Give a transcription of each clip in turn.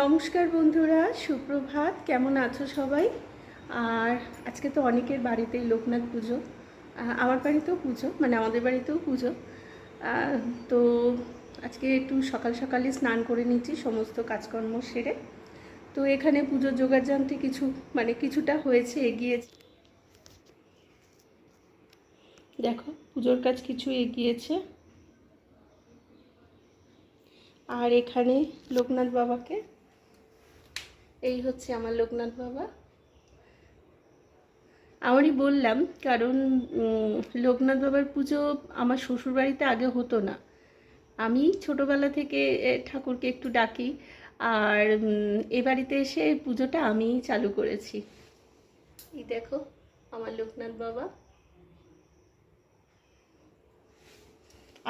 নমস্কার বন্ধুরা, সুপ্রভাত। কেমন আছো সবাই? আর আজকে তো অনেকের বাড়িতেই লোকনাথ পুজো। আমার বাড়িতেও পুজো মানে আমাদের বাড়িতেও পুজো। তো আজকে একটু সকাল সকালে স্নান করে নিচ্ছি সমস্ত কাজকর্ম সেরে। তো এখানে পুজোর জানতে কিছু মানে কিছুটা হয়েছে এগিয়েছে দেখো, পুজোর কাজ কিছু এগিয়েছে। আর এখানে লোকনাথ বাবাকে এই হচ্ছে আমার লোকনাথ বাবা। আমারই বললাম, কারণ লোকনাথ বাবার পুজো আমার শ্বশুরবাড়িতে আগে হতো না। আমি ছোটবেলা থেকে ঠাকুরকে একটু ডাকি, আর এ বাড়িতে এসে পুজোটা আমিই চালু করেছি। এই দেখো, আমার লোকনাথ বাবা।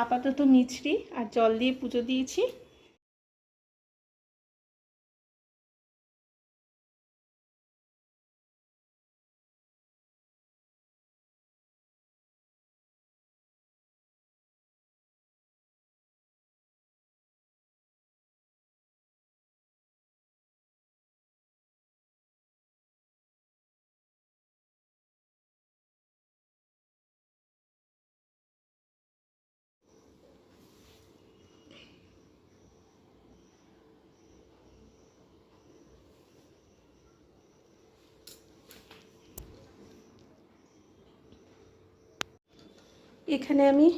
আপাতত মিছরি আর জল দিয়ে পুজো দিয়েছি। এখানে আমি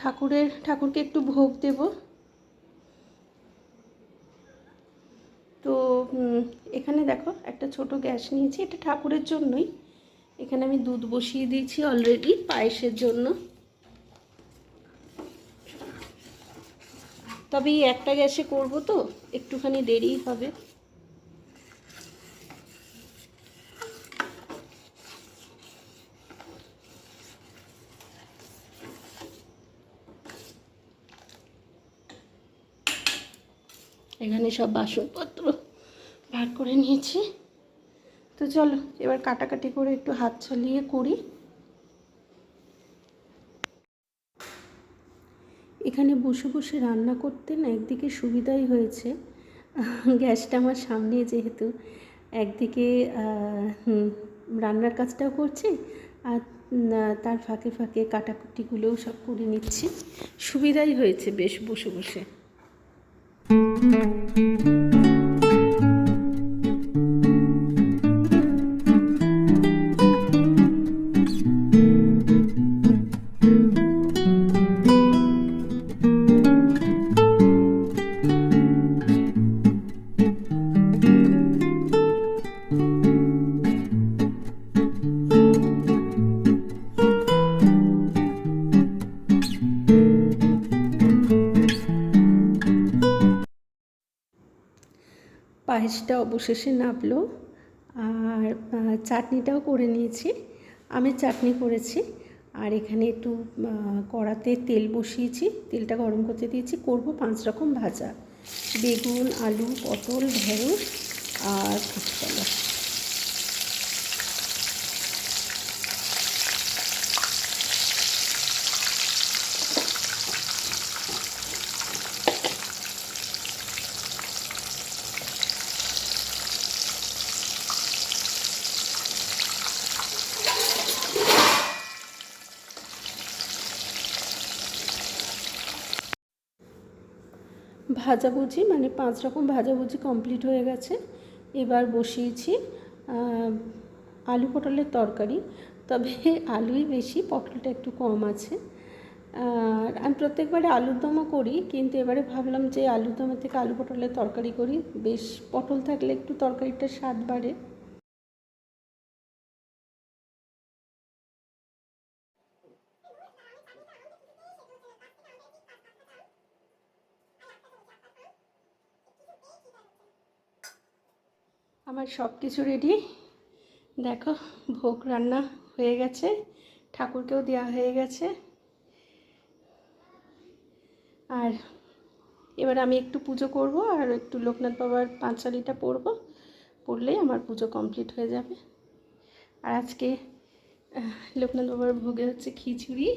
ঠাকুরের, ঠাকুরকে একটু ভোগ দেব। তো এখানে দেখো একটা ছোট গ্যাস নিয়েছি, এটা ঠাকুরের জন্যই। এখানে আমি দুধ বসিয়ে দিয়েছি অলরেডি পায়েসের জন্য। তবে এই একটা গ্যাসে করব তো, একটুখানি দেরি হবে। এখানে সব বাসনপত্র বার করে নিয়েছি। তো চলো, এবার কাটাকাটি করে একটু হাত চালিয়ে করি। এখানে বসে বসে রান্না করতে না একদিকে সুবিধাই হয়েছে। গ্যাসটা আমার সামনে যেহেতু একদিকে রান্নার কাজটাও করছি আর তার ফাঁকে ফাঁকে কাটাকুটিগুলোও সব করে নিচ্ছি। সুবিধাই হয়েছে বেশ বসে বসে। পায়েসটা অবশেষে নাবলো আর চাটনিটাও করে নিয়েছি। আমি চাটনি করেছি আর এখানে একটু কড়াতে তেল বসিয়েছি। তেলটা গরম করতে দিয়েছি। করব পাঁচ রকম ভাজা। বেগুন, আলু, পটল, ঢেঁড়স আর কাঁচকলা ভাজাভুজি মানে পাঁচ রকম ভাজাভুজি কমপ্লিট হয়ে গেছে। এবার বসিয়েছি আলু পটলের তরকারি। তবে আলুই বেশি, পটলটা একটু কম আছে। আর আমি প্রত্যেকবারে আলুর দমও করি, কিন্তু এবারে ভাবলাম যে আলুর দমের থেকে আলু পটলের তরকারি করি। বেশ, পটল থাকলে একটু তরকারিটার স্বাদ বাড়ে। আমার সব কিছু রেডি দেখো, ভোগ রান্না হয়ে গেছে, ঠাকুরকেও দেওয়া হয়ে গেছে। আর এবার আমি একটু পুজো করব, আর একটু লোকনাথ বাবার পাঁচালিটা পড়ব পড়লেই আমার পুজো কমপ্লিট হয়ে যাবে। আর আজকে লোকনাথ বাবার ভোগে হচ্ছে খিচুড়ি,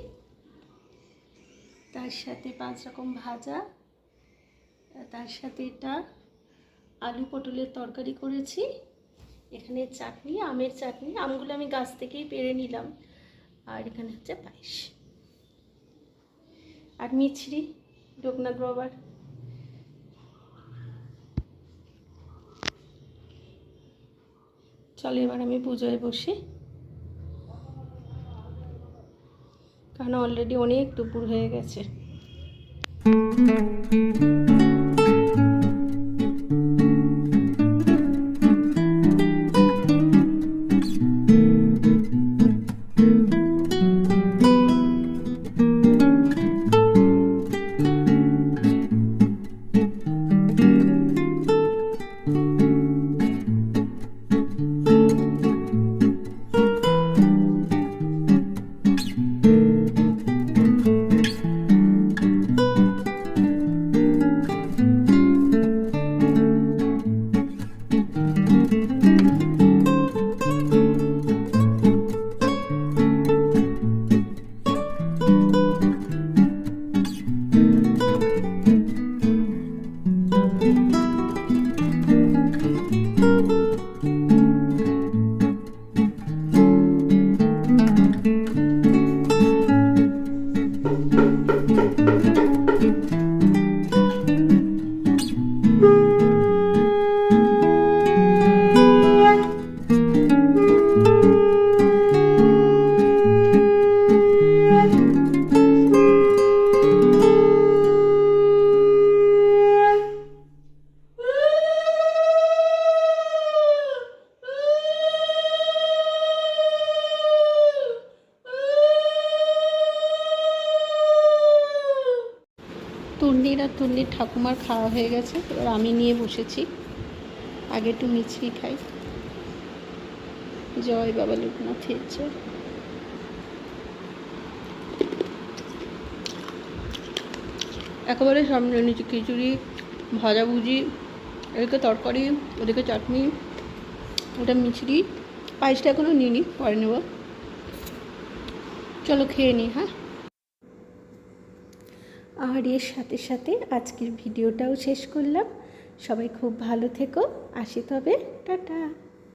তার সাথে পাঁচ রকম ভাজা, তার সাথে এটা আলু পটলের তরকারি করেছি। এখানে চাটনি, আমের চাটনি, আমগুলো আমি গাছ থেকেই পেরে নিলাম। আর এখানে হচ্ছে পায়েস। আর মিছরি লোকনাথ বাবার চলো এবার আমি পুজোয় বসি। কারণ অলরেডি অনেক দুপুর হয়ে গেছে। তন্ডির আর তন্ডির ঠাকুমার খাওয়া হয়ে গেছে, এবার আমি নিয়ে বসেছি। আগে একটু মিছরি খাই। জয় বাবা লোকনাথের জয় একেবারে সামনে নিচে খিচুড়ি ভাজাভুজি এদিকে তরকারি, ওদিকে চাটনি, ওটা মিছরি। পায়েসটা এখনও নিইনি, পরে নেব। চলো খেয়ে নিই হ্যাঁ? আর এর সাথে সাথে আজকের ভিডিওটাও শেষ করলাম। সবাই খুব ভালো থেকো। আসি তবে। টাটা।